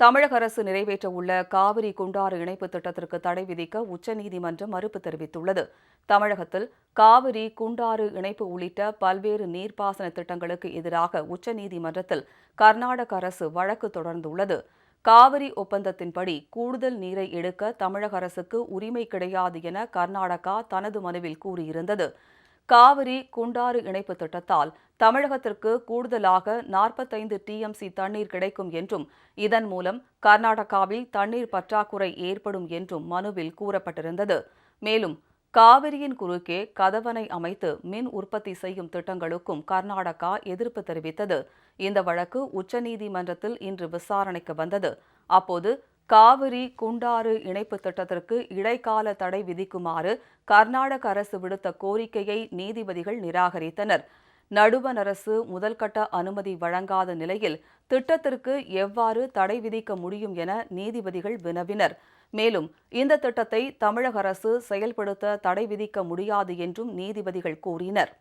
தமிழக அரசு நிறைவேற்றவுள்ள காவிரி குண்டாறு இணைப்பு திட்டத்திற்கு தடை விதிக்க உச்சநீதிமன்றம் மறுப்பு தெரிவித்துள்ளது. தமிழகத்தில் காவிரி குண்டாறு இணைப்பு உள்ளிட்ட பல்வேறு நீர்ப்பாசன திட்டங்களுக்கு எதிராக உச்சநீதிமன்றத்தில் கர்நாடக அரசு வழக்கு தொடர்ந்துள்ளது. காவிரி ஒப்பந்தத்தின்படி கூடுதல் நீரை எடுக்க தமிழக அரசுக்கு உரிமை கிடையாது என கர்நாடகா தனது மனுவில் கூறியிருந்தது. காவிரி குண்டாறு இணைப்பு திட்டத்தால் தமிழகத்திற்கு கூடுதலாக நாற்பத்தைந்து டிஎம்சி தண்ணீர் கிடைக்கும் என்றும் இதன் மூலம் கர்நாடகாவில் தண்ணீர் பற்றாக்குறை ஏற்படும் என்றும் மனுவில் கூறப்பட்டிருந்தது. மேலும் காவிரியின் குறுக்கே கதவணை அமைத்து மின் உற்பத்தி செய்யும் திட்டங்களுக்கும் கர்நாடகா எதிர்ப்பு தெரிவித்தது. இந்த வழக்கு உச்சநீதிமன்றத்தில் இன்று விசாரணைக்கு வந்தது. அப்போது காவிரி குண்டாறு இணைப்பு திட்டத்திற்கு இடைக்கால தடை விதிக்குமாறு கர்நாடக அரசு விடுத்த கோரிக்கையை நீதிபதிகள் நிராகரித்தனர். நடுவண் அரசு முதல்கட்ட அனுமதி வழங்காத நிலையில் திட்டத்திற்கு எவ்வாறு தடை விதிக்க முடியும் என நீதிபதிகள் வினவினர். மேலும் இந்த திட்டத்தை தமிழக அரசு செயல்படுத்த தடை விதிக்க முடியாது என்றும் நீதிபதிகள் கூறினர்.